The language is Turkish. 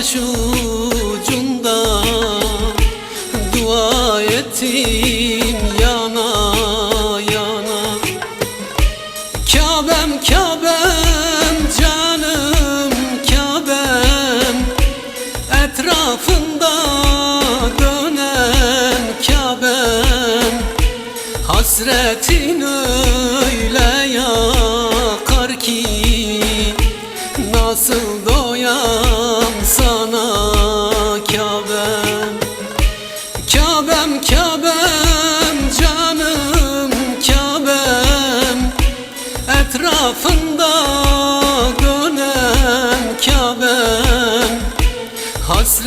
başucunda Dua ettim yana yana. Kabe'm Kabe'm canım Kabe'm Etrafında dönen Kabe'm Hasretin öyle Nasıl doyam sana Kabe'm? Kabe'm Kabe'm canım Kabe'm. Etrafında dönen Kabe'm. Hasret